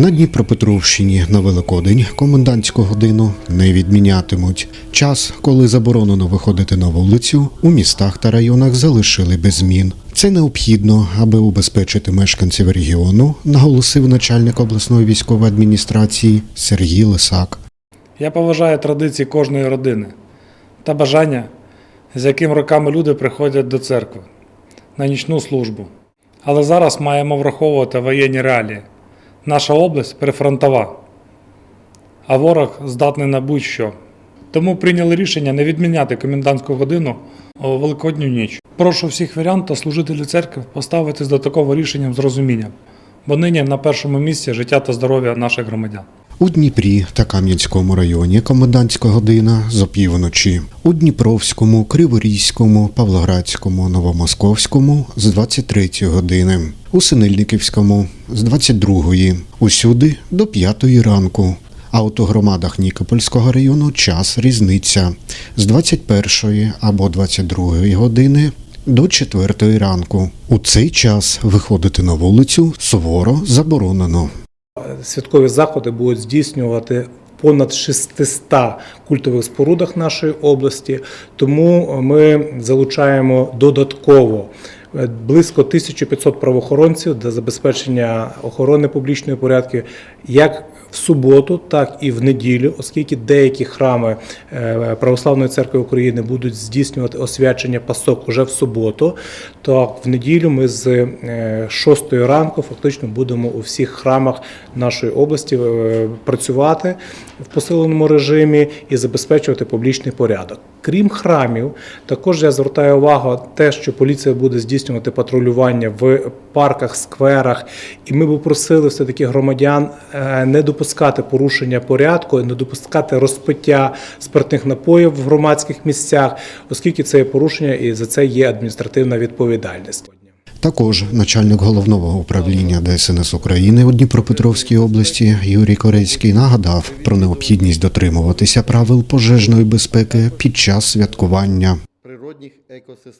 На Дніпропетровщині на Великодень комендантську годину не відмінятимуть. Час, коли заборонено виходити на вулицю, у містах та районах залишили без змін. Це необхідно, аби убезпечити мешканців регіону, наголосив начальник обласної військової адміністрації Сергій Лисак. Я поважаю традиції кожної родини та бажання, з яким роками люди приходять до церкви на нічну службу. Але зараз маємо враховувати воєнні реалії. Наша область прифронтова, а ворог здатний на будь-що. Тому прийняли рішення не відміняти комендантську годину у Великодню ніч. Прошу всіх вірян та служителів церкви поставитись до такого рішення з розумінням, бо нині на першому місці життя та здоров'я наших громадян. У Дніпрі та Кам'янському районі комендантська година з опівночі. У Дніпровському, Криворізькому, Павлоградському, Новомосковському з 23 години. У Синельниківському з 22-ї. усюди до 5 ранку. А от у громадах Нікопольського району час різниця з 21 або 22 години до 4 ранку. У цей час виходити на вулицю суворо заборонено. Святкові заходи будуть здійснювати понад 600 культових спорудах нашої області, тому ми залучаємо додатково близько 1500 правоохоронців для забезпечення охорони публічної порядку як в суботу, так і в неділю, оскільки деякі храми е, Православної церкви України будуть здійснювати освячення пасок уже в суботу, то в неділю ми з 6 ранку фактично будемо у всіх храмах нашої області е, працювати в посиленому режимі і забезпечувати публічний порядок. Крім храмів, також я звертаю увагу те, що поліція буде здійснювати патрулювання в парках, скверах, і ми б просили все таки громадян е, не допускати порушення порядку, не допускати розпиття спиртних напоїв в громадських місцях, оскільки це є порушення і за це є адміністративна відповідальність. Також начальник головного управління ДСНС України у Дніпропетровській області Юрій Корецький нагадав про необхідність дотримуватися правил пожежної безпеки під час святкування. природних екосистем.